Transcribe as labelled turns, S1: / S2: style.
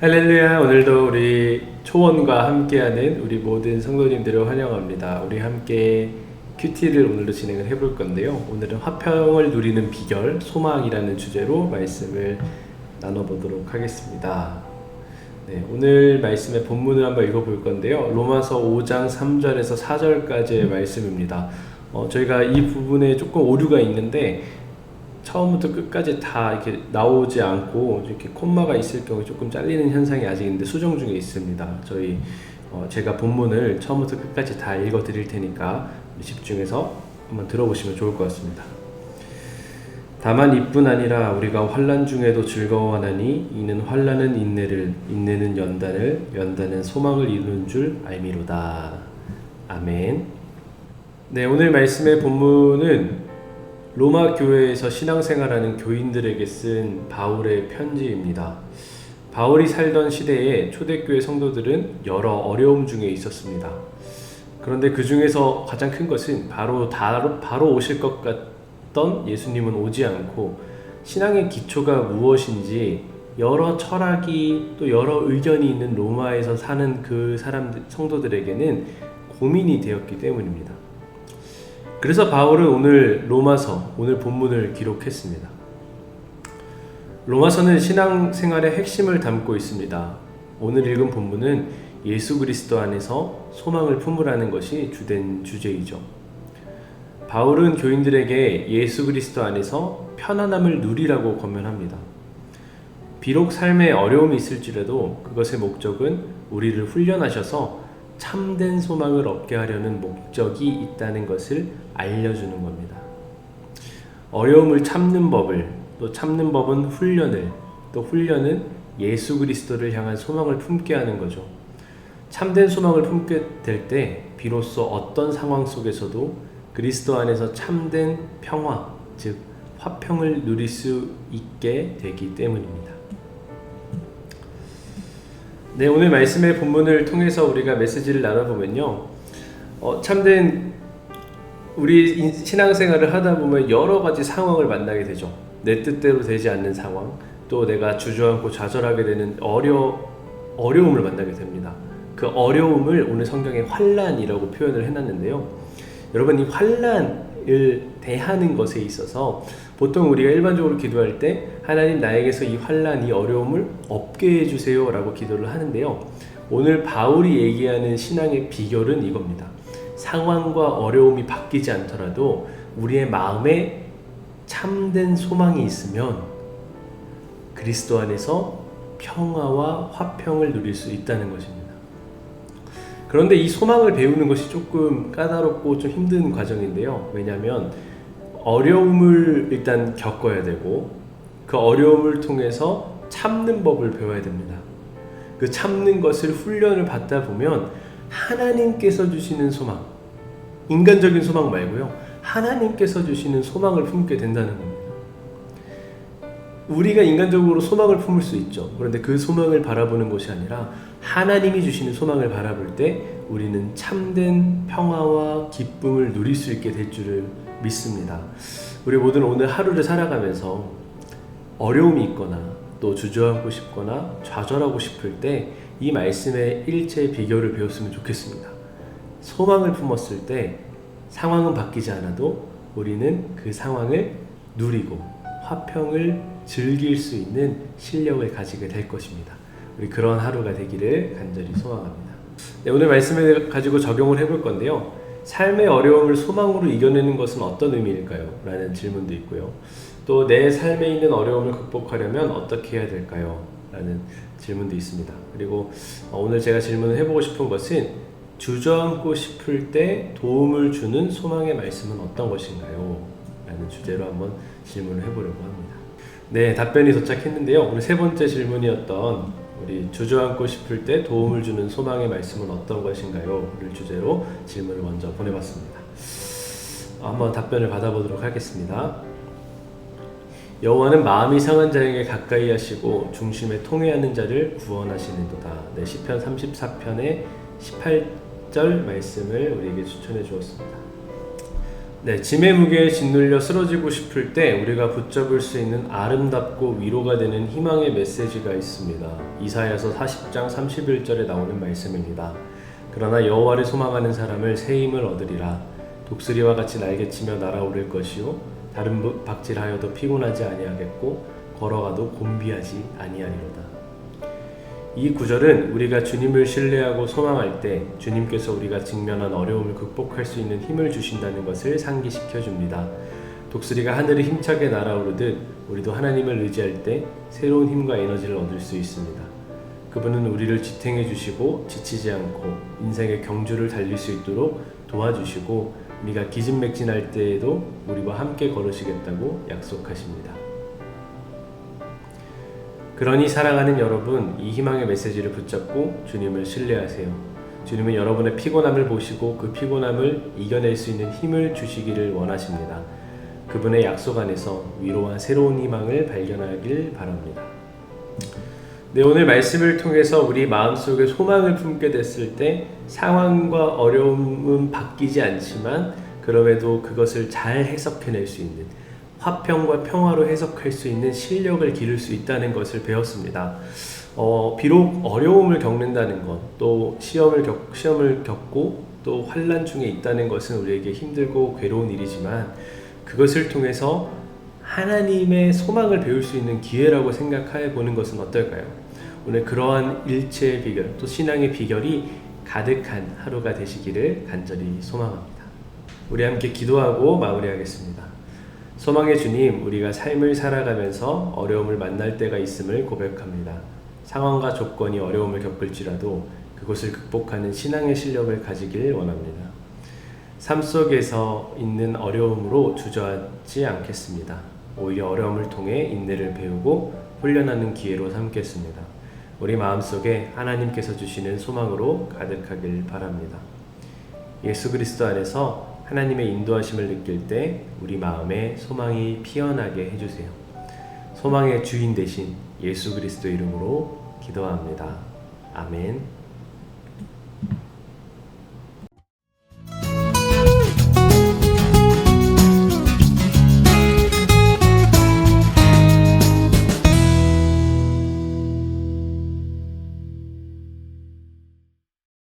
S1: 할렐루야 오늘도 우리 초원과 함께하는 우리 모든 성도님들을 환영합니다. 우리 함께 큐티를 오늘도 진행을 해볼 건데요. 오늘은 화평을 누리는 비결 소망이라는 주제로 말씀을 나눠보도록 하겠습니다. 네, 오늘 말씀의 본문을 한번 읽어볼 건데요. 로마서 5장 3절에서 4절까지의 말씀입니다. 어, 저희가 이 부분에 조금 오류가 있는데 처음부터 끝까지 다 이렇게 나오지 않고 이렇게 콤마가 있을 경우 조금 잘리는 현상이 아직 있는데 수정 중에 있습니다. 저희 어, 제가 본문을 처음부터 끝까지 다 읽어 드릴 테니까 집중해서 한번 들어보시면 좋을 것 같습니다. 다만 이뿐 아니라 우리가 환난 중에도 즐거워하나니 이는 환난은 인내를 인내는 연단을 연단은 소망을 이루는 줄 알미로다. 아멘. 네, 오늘 말씀의 본문은 로마 교회에서 신앙생활하는 교인들에게 쓴 바울의 편지입니다. 바울이 살던 시대에 초대교회 성도들은 여러 어려움 중에 있었습니다. 그런데 그 중에서 가장 큰 것은 바로 바로, 바로 오실 것 같던 예수님은 오지 않고 신앙의 기초가 무엇인지 여러 철학이 또 여러 의견이 있는 로마에서 사는 그 사람들 성도들에게는 고민이 되었기 때문입니다. 그래서 바울은 오늘 로마서, 오늘 본문을 기록했습니다. 로마서는 신앙생활의 핵심을 담고 있습니다. 오늘 읽은 본문은 예수 그리스도 안에서 소망을 품으라는 것이 주된 주제이죠. 바울은 교인들에게 예수 그리스도 안에서 편안함을 누리라고 권면합니다. 비록 삶에 어려움이 있을지라도 그것의 목적은 우리를 훈련하셔서 참된 소망을 얻게 하려는 목적이 있다는 것을 알려주는 겁니다. 어려움을 참는 법을 또 참는 법은 훈련을 또 훈련은 예수 그리스도를 향한 소망을 품게 하는 거죠. 참된 소망을 품게 될 때 비로소 어떤 상황 속에서도 그리스도 안에서 참된 평화, 즉 화평을 누릴 수 있게 되기 때문입니다. 네, 오늘 말씀의 본문을 통해서 우리가 메시지를 나눠보면요. 어, 참된 우리 신앙생활을 하다 보면 여러 가지 상황을 만나게 되죠. 내 뜻대로 되지 않는 상황, 또 내가 주저앉고 좌절하게 되는 어려 어려움을 만나게 됩니다. 그 어려움을 오늘 성경에 환란이라고 표현을 해놨는데요. 여러분 이 환란을 대하는 것에 있어서 보통 우리가 일반적으로 기도할 때 하나님 나에게서 이 환란, 이 어려움을 없게 해주세요 라고 기도를 하는데요. 오늘 바울이 얘기하는 신앙의 비결은 이겁니다. 상황과 어려움이 바뀌지 않더라도 우리의 마음에 참된 소망이 있으면 그리스도 안에서 평화와 화평을 누릴 수 있다는 것입니다. 그런데 이 소망을 배우는 것이 조금 까다롭고 좀 힘든 과정인데요. 왜냐하면 어려움을 일단 겪어야 되고 그 어려움을 통해서 참는 법을 배워야 됩니다. 그 참는 것을 훈련을 받다 보면 하나님께서 주시는 소망, 인간적인 소망 말고요. 하나님께서 주시는 소망을 품게 된다는 겁니다. 우리가 인간적으로 소망을 품을 수 있죠. 그런데 그 소망을 바라보는 것이 아니라 하나님이 주시는 소망을 바라볼 때 우리는 참된 평화와 기쁨을 누릴 수 있게 될 줄을 믿습니다. 우리 모두 오늘 하루를 살아가면서 어려움이 있거나 또 주저앉고 싶거나 좌절하고 싶을 때 이 말씀의 일체의 비결을 배웠으면 좋겠습니다. 소망을 품었을 때 상황은 바뀌지 않아도 우리는 그 상황을 누리고 화평을 즐길 수 있는 실력을 가지게 될 것입니다. 우리 그런 하루가 되기를 간절히 소망합니다. 네, 오늘 말씀을 가지고 적용을 해볼 건데요. 삶의 어려움을 소망으로 이겨내는 것은 어떤 의미일까요? 라는 질문도 있고요. 또 내 삶에 있는 어려움을 극복하려면 어떻게 해야 될까요? 라는 질문도 있습니다. 그리고 어, 오늘 제가 질문을 해보고 싶은 것은 주저앉고 싶을 때 도움을 주는 소망의 말씀은 어떤 것인가요? 라는 주제로 한번 질문을 해보려고 합니다. 네, 답변이 도착했는데요. 오늘 세 번째 질문이었던 우리 주저앉고 싶을 때 도움을 주는 소망의 말씀은 어떤 것인가요?를 주제로 질문을 먼저 보내봤습니다. 한번 답변을 받아보도록 하겠습니다. 여호와는 마음이 상한 자에게 가까이 하시고 중심에 통회하는 자를 구원하시는도다. 네, 시편 34편의 18절 말씀을 우리에게 추천해 주었습니다. 네, 짐의 무게에 짓눌려 쓰러지고 싶을 때 우리가 붙잡을 수 있는 아름답고 위로가 되는 희망의 메시지가 있습니다. 이사야서 40장 31절에 나오는 말씀입니다. 그러나 여호와를 소망하는 사람을 새 힘을 얻으리라. 독수리와 같이 날개치며 날아오를 것이요 다른 부- 박질하여도 피곤하지 아니하겠고 걸어가도 곤비하지 아니하리로다. 이 구절은 우리가 주님을 신뢰하고 소망할 때 주님께서 우리가 직면한 어려움을 극복할 수 있는 힘을 주신다는 것을 상기시켜 줍니다. 독수리가 하늘을 힘차게 날아오르듯 우리도 하나님을 의지할 때 새로운 힘과 에너지를 얻을 수 있습니다. 그분은 우리를 지탱해 주시고 지치지 않고 인생의 경주를 달릴 수 있도록 도와주시고 우리가 기진맥진할 때에도 우리와 함께 걸으시겠다고 약속하십니다. 그러니 사랑하는 여러분, 이 희망의 메시지를 붙잡고 주님을 신뢰하세요. 주님은 여러분의 피곤함을 보시고 그 피곤함을 이겨낼 수 있는 힘을 주시기를 원하십니다. 그분의 약속 안에서 위로와 새로운 희망을 발견하길 바랍니다. 네, 오늘 말씀을 통해서 우리 마음속에 소망을 품게 됐을 때 상황과 어려움은 바뀌지 않지만 그럼에도 그것을 잘 해석해낼 수 있는 화평과 평화로 해석할 수 있는 실력을 기를 수 있다는 것을 배웠습니다. 어, 비록 어려움을 겪는다는 것, 또 시험을 겪, 시험을 겪고 또 환란 중에 있다는 것은 우리에게 힘들고 괴로운 일이지만 그것을 통해서 하나님의 소망을 배울 수 있는 기회라고 생각해 보는 것은 어떨까요? 오늘 그러한 일체의 비결, 또 신앙의 비결이 가득한 하루가 되시기를 간절히 소망합니다. 우리 함께 기도하고 마무리하겠습니다. 소망의 주님, 우리가 삶을 살아가면서 어려움을 만날 때가 있음을 고백합니다. 상황과 조건이 어려움을 겪을지라도 그것을 극복하는 신앙의 실력을 가지길 원합니다. 삶 속에서 있는 어려움으로 주저하지 않겠습니다. 오히려 어려움을 통해 인내를 배우고 훈련하는 기회로 삼겠습니다. 우리 마음속에 하나님께서 주시는 소망으로 가득하길 바랍니다. 예수 그리스도 안에서 하나님의 인도하심을 느낄 때 우리 마음에 소망이 피어나게 해주세요. 소망의 주인 되신 예수 그리스도 이름으로 기도합니다. 아멘.